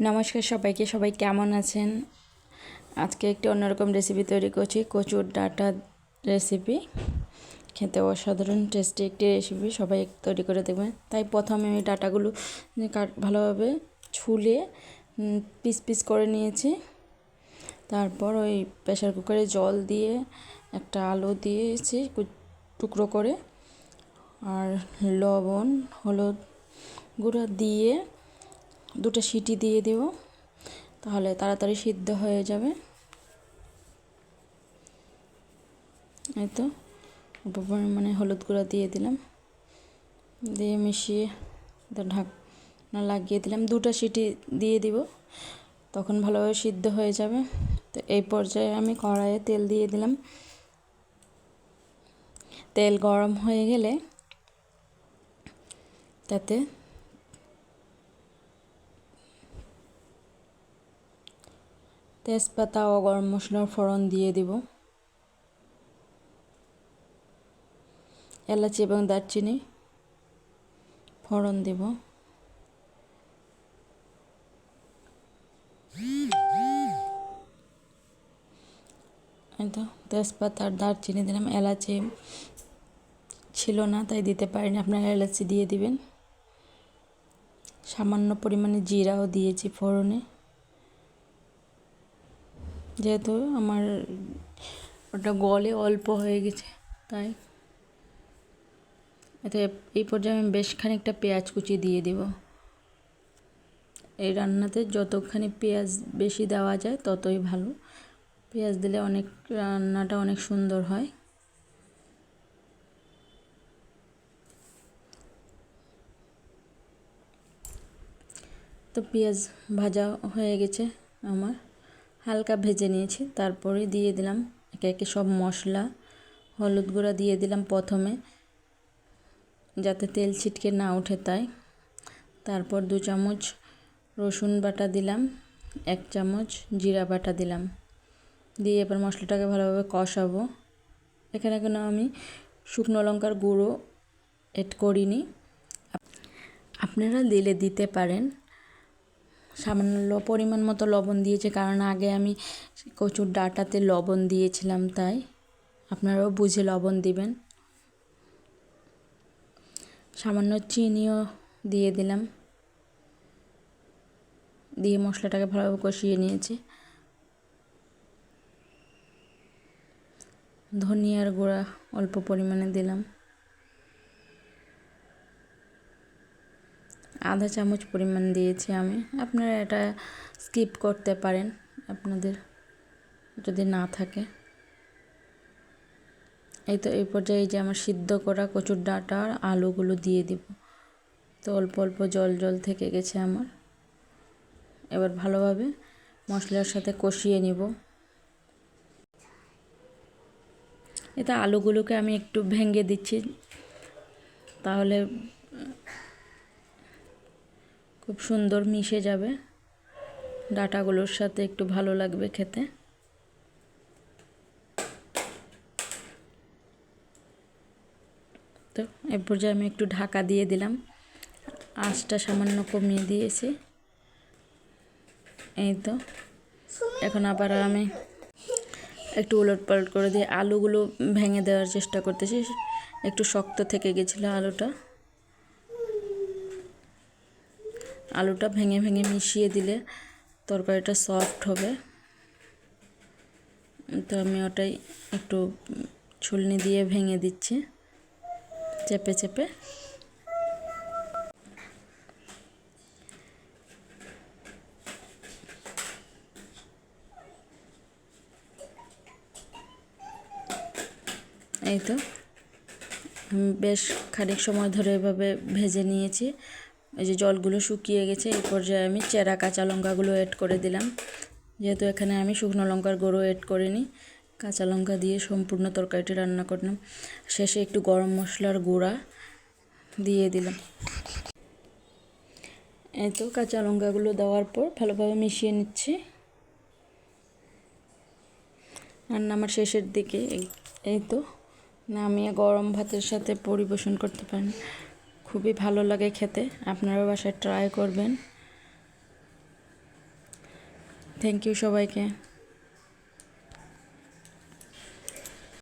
নমস্কার সবাইকে, সবাই কেমন আছেন? আজকে একটি অন্যরকম রেসিপি তৈরি করছি, কচুর ডাটা রেসিপি খেতে অসাধারণ টেস্টি একটি রেসিপি সবাই তৈরি করে দেখবেন। তাই প্রথমে আমি ডাটাগুলো ভালোভাবে ছুলে পিস পিস করে নিয়েছি। তারপর ওই প্রেশার কুকারে জল দিয়ে, একটা আলু দিয়েছি টুকরো করে। আর লবণ, হলুদ গুঁড়ো দিয়ে দুটো সিটি দিয়ে দেব, তাহলে তাড়াতাড়ি সিদ্ধ হয়ে যাবে। এই তো পরিমাণে হলুদ গুঁড়া দিয়ে দিলাম। দিয়ে মিশিয়ে ঢাকনা লাগিয়ে দিলাম। দুটো সিটি দিয়ে দিব, তখন ভালোভাবে সিদ্ধ হয়ে যাবে। তো এই পর্যায়ে আমি কড়াইয়ে তেল দিয়ে দিলাম। তেল গরম হয়ে গেলে তাতে তেজপাতা ও গরম মশলার ফোড়ন দিয়ে দিব। এলাচি এবং দারচিনি ফোড়ন দেব। তো তেজপাতা আর দারচিনি দিলাম। এলাচি ছিল না, তাই দিতে পারিনি। আপনারা এলাচি দিয়ে দিবেন। সামান্য পরিমাণে জিরাও দিয়েছি ফোড়নে। যেহেতু আমার ওটা গলে অল্প হয়ে গেছে, তাই। এতে এই পর্যায়ে আমি বেশ খানিকটা পেঁয়াজ কুচি দিয়ে দেব। এই রান্নাতে যতখানি পেঁয়াজ বেশি দেওয়া যায় ততই ভালো। পেঁয়াজ দিলে অনেক রান্নাটা অনেক সুন্দর হয়। তো পেঁয়াজ ভাজা হয়ে গেছে আমার। হালকা ভেজে নিয়েছি, তারপরে দিয়ে দিলাম একে একে সব মশলা, হলুদ গুঁড়া দিয়ে দিলাম প্রথমে, যাতে তেল ছিটকে না ওঠে তাই। তারপর দু চামচ রসুন বাটা দিলাম, এক চামচ জিরা বাটা দিলাম। দিয়ে এবার মশলাটাকে ভালোভাবে কষাবো। এখানে কোনো আমি শুকনো লঙ্কার গুঁড়ো এড করিনি। আপনারা দিলে দিতে পারেন। সামান্য পরিমাণ মতো লবণ দিয়েছে, কারণ আগে আমি কচুর ডাটাতে লবণ দিয়েছিলাম তাই। আপনারাও বুঝে লবণ দিবেন। সামান্য চিনিও দিয়ে দিলাম। দিয়ে মশলাটাকে ভালোভাবে কষিয়ে নিয়েছি। ধনিয়ার গুঁড়া অল্প পরিমাণে দিলাম। আধা চামচ পরিমাণ দিয়েছি আমি। আপনারা এটা স্কিপ করতে পারেন আপনাদের যদি না থাকে। এই তো, এই পর্যায়ে যে আমার সিদ্ধ করা কচুর ডাটা আর আলুগুলো দিয়ে দিব। তো অল্প অল্প জল জল থেকে গেছে আমার। এবার ভালোভাবে মশলার সাথে কষিয়ে নিব। এতে আলুগুলোকে আমি একটু ভেঙে দিচ্ছি। তাহলে খুব সুন্দর মিশে যাবে। ডাটাগুলোর সাথে একটু ভালো লাগবে খেতে। তো এ পর্যায়ে আমি একটু ঢাকা দিয়ে দিলাম। আঁচটা সামান্য কমিয়ে দিয়েছি। এই তো। এখন আবার আমি একটু উলট পালট করে দিয়ে আলুগুলো ভেঙে দেওয়ার চেষ্টা করতেছি। একটু শক্ত থেকে গেছিল আলুটা। আলুটা ভেঙে ভেঙে মিশিয়ে দিলে তরকারিটা সফট হবে। তো আমি ওটাই একটু ছুলনি দিয়ে ভেঙে দিচ্ছি, চেপে চেপে। এই তো বেশ খানিক সময় ধরে এভাবে ভেজে নিয়েছি। এই যে জলগুলো শুকিয়ে গেছে, এই পর্যায়ে আমি চেরা কাঁচা লঙ্কাগুলো এড করে দিলাম। যেহেতু এখানে আমি শুকনো লঙ্কার গুঁড়ো এড করিনি, কাঁচা লঙ্কা দিয়ে সম্পূর্ণ তরকারিটি রান্না করলাম। শেষে একটু গরম মশলার গুঁড়া দিয়ে দিলাম। এই তো কাঁচা লঙ্কাগুলো দেওয়ার পর ভালোভাবে মিশিয়ে নিচ্ছি। রান্না আমার শেষের দিকে, এই তো নামিয়ে গরম ভাতের সাথে পরিবেশন করতে পারেন। খুবই ভালো লাগে খেতে। আপনারাও বাসায় ট্রাই করবেন। থ্যাংক ইউ সবাইকে।